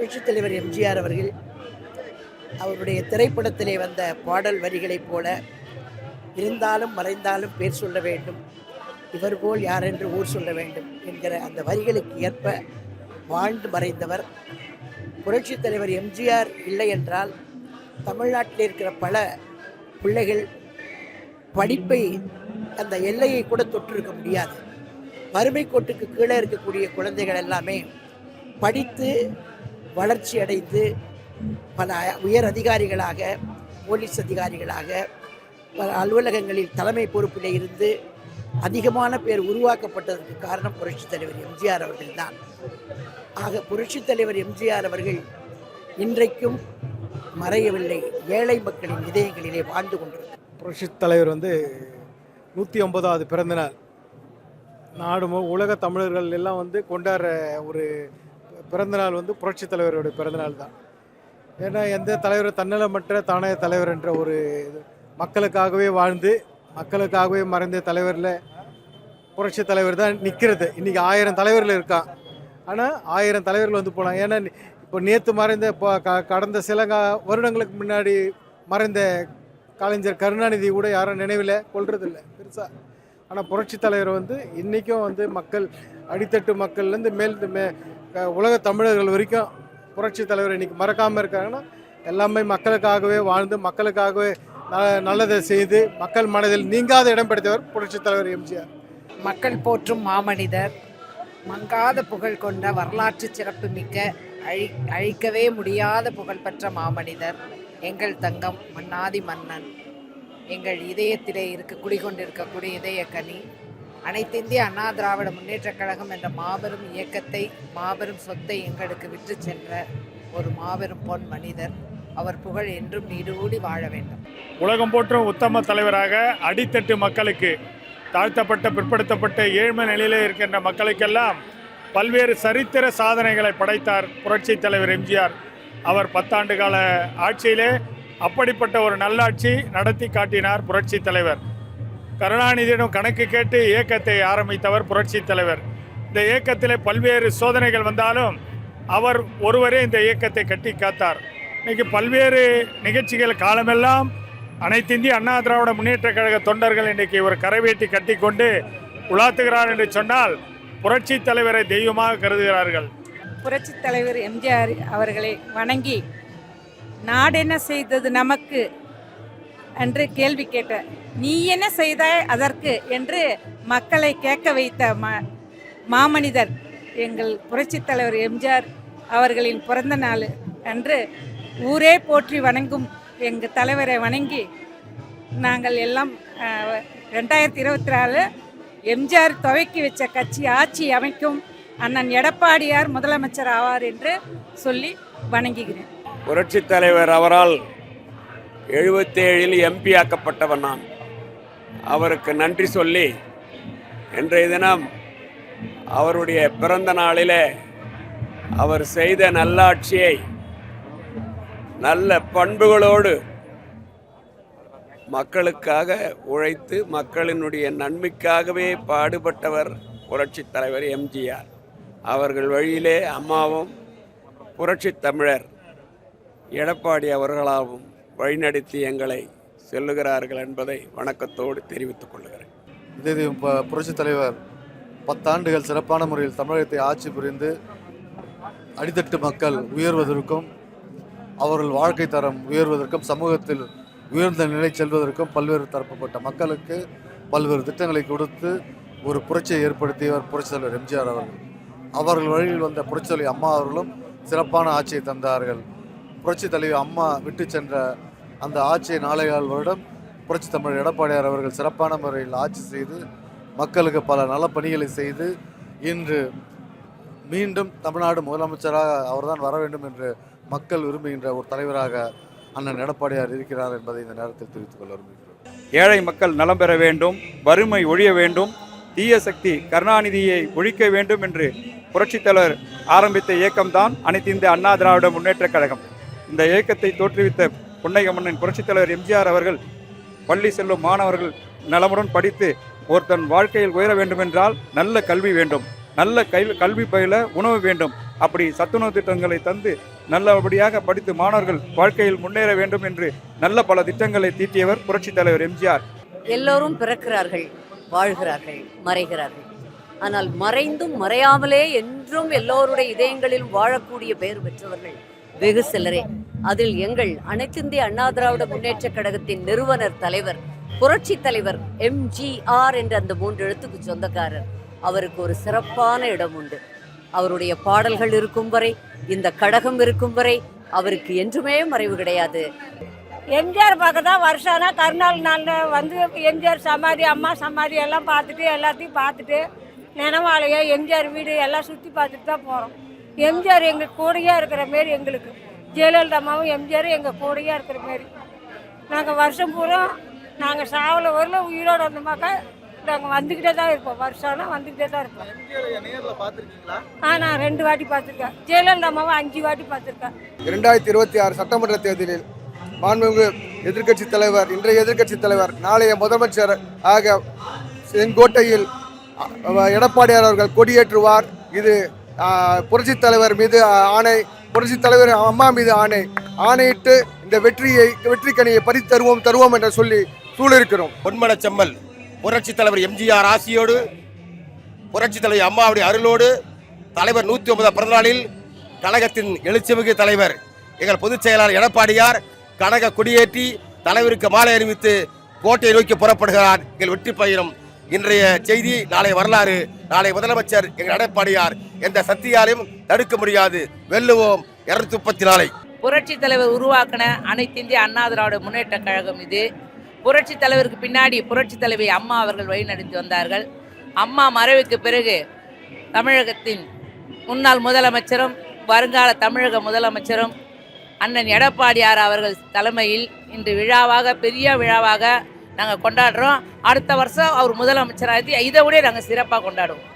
புரட்சித் தலைவர் எம்ஜிஆர் அவர்கள் அவருடைய திரைப்படத்திலே வந்த பாடல் வரிகளைப் போல இருந்தாலும் மறைந்தாலும் பேர் சொல்ல வேண்டும். இவர் போல் யாரென்று ஊர் சொல்ல வேண்டும் என்கிற அந்த வரிகளுக்கு ஏற்ப வாழ்ந்து மறைந்தவர் புரட்சித் தலைவர் எம்ஜிஆர் இல்லை என்றால் தமிழ்நாட்டில் இருக்கிற பல பிள்ளைகள் படிப்பை அந்த எல்லையை கூட தொற்றிருக்க முடியாது. வறுமை கோட்டுக்கு கீழே இருக்கக்கூடிய குழந்தைகள் எல்லாமே படித்து வளர்ச்சி அடைந்து பல உயர் அதிகாரிகளாக போலீஸ் அதிகாரிகளாக பல அலுவலகங்களில் தலைமை பொறுப்பில் இருந்து அதிகமான பேர் உருவாக்கப்பட்டதற்கு காரணம் புரட்சித் தலைவர் எம்ஜிஆர் அவர்கள்தான். ஆக புரட்சித் தலைவர் எம்ஜிஆர் அவர்கள் இன்றைக்கும் மறையவில்லை. ஏழை மக்களின் இதயங்களிலே வாழ்ந்து கொண்டிருக்கிறார். புரட்சித் தலைவர் வந்து நூற்றி ஒன்பதாவது பிறந்தநாள். நாடு உலக தமிழர்கள் எல்லாம் வந்து கொண்டாடுற ஒரு பிறந்தநாள் வந்து புரட்சித் தலைவருடைய பிறந்தநாள் தான். ஏன்னா எந்த தலைவர் தன்னலமற்ற தானே தலைவர் என்ற ஒரு இது மக்களுக்காகவே வாழ்ந்து மக்களுக்காகவே மறைந்த தலைவரில் புரட்சி தலைவர் தான் நிற்கிறது இன்றைக்கி ஆயிரம் தலைவர்கள் இருக்கான். ஆனால் ஆயிரம் தலைவர்கள் வந்து போகலாம் ஏன்னா இப்போ நேற்று மறைந்த இப்போ க கடந்த சில கா- வருடங்களுக்கு முன்னாடி மறைந்த கலைஞர் கருணாநிதி கூட யாரும் நினைவில் கொள்றதில்ல பெருசாக ஆனால் புரட்சி தலைவர் வந்து இன்றைக்கும் வந்து மக்கள் அடித்தட்டு மக்கள்லேருந்து மேல் மே உலக தமிழர்கள் வரைக்கும் புரட்சி தலைவர் இன்னைக்கு மறக்காமல் இருக்காங்கன்னா எல்லாமே மக்களுக்காகவே வாழ்ந்து மக்களுக்காகவே ந- நல்லதை செய்து மக்கள் மனதில் நீங்காத இடம் பிடித்தவர் புரட்சி தலைவர் எம்ஜிஆர். மக்கள் போற்றும் மாமனிதர் மங்காத புகழ் கொண்ட வரலாற்று சிறப்பு மிக்க அழி அழிக்கவே முடியாத புகழ்பெற்ற மாமனிதர் எங்கள் தங்கம் மன்னாதி மன்னன். எங்கள் இதயத்திலே இருக்க குடிகொண்டிருக்கக்கூடிய இதயக்கனி அனைத்திந்திய அண்ணா திராவிட முன்னேற்றக் கழகம் என்ற மாபெரும் இயக்கத்தை மாபெரும் சொத்தை எங்களுக்கு விற்று சென்ற ஒரு மாபெரும் பொன் மனிதர். அவர் புகழ் என்றும் நீடூடி வாழ வேண்டும். உலகம் போற்றும் உத்தம தலைவராக அடித்தட்டு மக்களுக்கு தாழ்த்தப்பட்ட பிற்படுத்தப்பட்ட ஏழ்மை நிலையிலே இருக்கின்ற மக்களுக்கெல்லாம் பல்வேறு சரித்திர சாதனைகளை படைத்தார் புரட்சி தலைவர் எம்ஜிஆர். அவர் பத்தாண்டு கால ஆட்சியிலே அப்படிப்பட்ட ஒரு நல்லாட்சி நடத்தி காட்டினார் புரட்சி தலைவர். கருணாநிதியிடம் கணக்கு கேட்டு இயக்கத்தை ஆரம்பித்தவர் புரட்சி தலைவர். இந்த இயக்கத்தில் பல்வேறு சோதனைகள் வந்தாலும் அவர் ஒருவரே இந்த இயக்கத்தை கட்டி காத்தார். இன்னைக்கு பல்வேறு நிகழ்ச்சிகள் காலமெல்லாம் அனைத்து இந்திய அண்ணா திராவிட முன்னேற்ற கழக தொண்டர்கள் இன்றைக்கு ஒரு கரைவேட்டி கட்டிக்கொண்டு உலாத்துகிறார் என்று சொன்னால் புரட்சி தலைவரை தெய்வமாக கருதுகிறார்கள். புரட்சி தலைவர் எம்ஜிஆர் அவர்களை வணங்கி நாடென்ன செய்தது நமக்கு என்று கேள்வி கேட்டேன். நீ என்ன செய்தாய் அதற்கு? என்று மக்களை கேட்க வைத்த ம மாமனிதர் எங்கள் புரட்சித் தலைவர் எம்ஜிஆர் அவர்களின் பிறந்த நாள் அன்று ஊரே போற்றி வணங்கும் எங்கள் தலைவரை வணங்கி நாங்கள் எல்லாம் ரெண்டாயிரத்தி இருபத்தி நாலு எம்ஜிஆர் துவக்கி வச்ச கட்சி ஆட்சி அமைக்கும் அண்ணன் எடப்பாடியார் முதலமைச்சர் ஆவார் என்று சொல்லி வணங்குகிறேன். புரட்சித் தலைவர் அவரால் எழுபத்தேழில் எம்பி ஆக்கப்பட்டவன் நான். அவருக்கு நன்றி சொல்லி இன்றைய தினம் அவருடைய பிறந்த நாளிலே அவர் செய்த நல்லாட்சியை நல்ல பண்புகளோடு மக்களுக்காக உழைத்து மக்களினுடைய நன்மைக்காகவே பாடுபட்டவர் புரட்சித் தலைவர் எம்ஜிஆர் அவர்கள் வழியிலே அம்மாவும் புரட்சித் தமிழர் எடப்பாடி அவர்களாகவும் வழிநடத்தி எங்களை செல்லுகிறார்கள் என்பதை வணக்கத்தோடு தெரிவித்துக் கொள்கிறேன். இதே புரட்சித் தலைவர் பத்தாண்டுகள் சிறப்பான முறையில் தமிழகத்தை ஆட்சி புரிந்து அடித்தட்டு மக்கள் உயர்வதற்கும் அவர்கள் வாழ்க்கை தரம் உயர்வதற்கும் சமூகத்தில் உயர்ந்த நிலை செல்வதற்கும் பல்வேறு தரப்பட்ட மக்களுக்கு பல்வேறு திட்டங்களை கொடுத்து ஒரு புரட்சியை ஏற்படுத்தியவர் புரட்சி தலைவர் எம்ஜிஆர் அவர்கள். அவர்கள் வழியில் வந்த புரட்சி தலைவி அம்மா அவர்களும் சிறப்பான ஆட்சியை தந்தார்கள். புரட்சித் தலைவர் அம்மா விட்டு சென்ற அந்த ஆட்சியை நாளைகால் வருடம் புரட்சி தமிழர் எடப்பாடியார் அவர்கள் சிறப்பான முறையில் ஆட்சி செய்து மக்களுக்கு பல நலப்பணிகளை பணிகளை செய்து இன்று மீண்டும் தமிழ்நாடு முதலமைச்சராக அவர்தான் வர வேண்டும் என்று மக்கள் விரும்புகின்ற ஒரு தலைவராக அண்ணன் எடப்பாடியார் இருக்கிறார் என்பதை இந்த நேரத்தில் தெரிவித்துக் கொள்ள விரும்புகிறோம். ஏழை மக்கள் நலம் பெற வேண்டும் வறுமை ஒழிய வேண்டும் தீய சக்தி கருணாநிதியை ஒழிக்க வேண்டும் என்று புரட்சித் தலைவர் ஆரம்பித்த இயக்கம்தான் அனைத்து இந்திய அண்ணா திராவிட முன்னேற்றக் கழகம். இந்த இயக்கத்தை தோற்றுவித்த புன்னைய மன்னன் புரட்சித் தலைவர் எம்ஜிஆர் அவர்கள் பள்ளி செல்லும் மாணவர்கள் நலமுடன் படித்து ஒருத்தன் வாழ்க்கையில் உயர வேண்டுமென்றால் நல்ல கல்வி வேண்டும். நல்ல கல் கல்வி பயில உணவு வேண்டும். அப்படி சத்துணவு திட்டங்களை தந்து நல்லபடியாக படித்து மாணவர்கள் வாழ்க்கையில் முன்னேற வேண்டும் என்று நல்ல பல திட்டங்களை தீட்டியவர் புரட்சித் தலைவர் எம்ஜிஆர். எல்லோரும் பிறக்கிறார்கள் வாழ்கிறார்கள் மறைகிறார்கள். ஆனால் மறைந்தும் மறையாமலே என்றும் எல்லோருடைய இதயங்களிலும் வாழக்கூடிய பெயர் பெற்றவர்கள் வெகு சிலரே. அதில் எங்கள் அனைத்திந்திய அண்ணா திராவிட முன்னேற்ற கழகத்தின் நிறுவனர் தலைவர் புரட்சி தலைவர் எம்ஜிஆர் என்ற அந்த மூன்று எழுத்துக்கு சொந்தக்காரர். அவருக்கு ஒரு சிறப்பான இடம் உண்டு. அவருடைய பாடல்கள் இருக்கும் வரை இந்த கழகம் இருக்கும் வரை அவருக்கு என்றுமே மறைவு கிடையாது. எம்ஜிஆர் பார்க்க தான் வருஷம் கருநாள் நாளில் வந்து எம்ஜிஆர் சமாதி அம்மா சமாதி எல்லாம் பார்த்துட்டு எல்லாத்தையும் பார்த்துட்டு நினைவாலயம் எம்ஜிஆர் வீடு எல்லாம் சுற்றி பார்த்துட்டு தான் போகிறோம் எம்ஜிஆர் எங்கள் கூடயே இருக்கிற மாரி எங்களுக்கு. ஜெயலலிதா அம்மாவும் எம்ஜிஆரும் எங்கள் கூடயே இருக்கிற மாரி. நாங்கள் வருஷம் பூரா நாங்கள் சாவல வரல உயிரோடு வந்தோமாக்கா நாங்கள் வந்துக்கிட்டே தான் இருப்போம். வருஷம்னா வந்துக்கிட்டே தான் இருப்போம். ஆ நான் ரெண்டு வாட்டி பார்த்துருக்கேன். ஜெயலலிதா அம்மாவை அஞ்சு வாட்டி பார்த்துருக்கேன். இரண்டாயிரத்தி இருபத்தி ஆறு சட்டமன்ற தேர்தலில் மாண்புமிகு எதிர்க்கட்சி தலைவர் இன்றைய எதிர்க்கட்சி தலைவர் நாளைய முதலமைச்சர் ஆக செங்கோட்டையில் எடப்பாடியார் அவர்கள் கொடியேற்றுவார். இது ஆ, புரட்சித் தலைவர் மீது ஆணை புரட்சி தலைவர் அம்மா மீது ஆணை ஆணையிட்டு இந்த வெற்றியை வெற்றி கனியை தருவோம் தருவோம் என்று சொல்லி சூழிருக்கிறோம் பொன்மன செம்மல் புரட்சி தலைவர் எம்ஜிஆர் ஆசியோடு புரட்சி தலைவர் அம்மாவுடைய அருளோடு தலைவர் நூற்றி ஒன்பதாம் பிறந்தநாளில் கழகத்தின் எழுச்சிமிகு தலைவர் எங்கள் பொதுச் செயலாளர் எடப்பாடியார் கழக கொடியேற்றி தலைவருக்கு மாலை அறிவித்து கோட்டையை நோக்கி புறப்படுகிறார். எங்கள் வெற்றி பயணம் இன்றைய செய்தி நாளை வரலாறு நாளை முதலமைச்சர் எங்கள் எடப்பாடியார் எந்த சக்தியாலையும் தடுக்க முடியாது. வெல்லுவோம் இருநூத்தி முப்பத்தி நாளை புரட்சி தலைவர் உருவாக்கின அனைத்து இந்திய அண்ணா திராவிட முன்னேற்ற கழகம் இது. புரட்சி தலைவருக்கு பின்னாடி புரட்சி தலைவி அம்மா அவர்கள் வழிநடத்தி வந்தார்கள். அம்மா மறைவுக்கு பிறகு தமிழகத்தின் முன்னாள் முதலமைச்சரும் வருங்கால தமிழக முதலமைச்சரும் அண்ணன் எடப்பாடியார் அவர்கள் தலைமையில் இன்று விழாவாக பெரிய விழாவாக நாங்கள் கொண்டாடுறோம். அடுத்த வருஷம் அவர் முதலமைச்சராகி இதை விட நாங்கள் சிறப்பாக கொண்டாடுவோம்.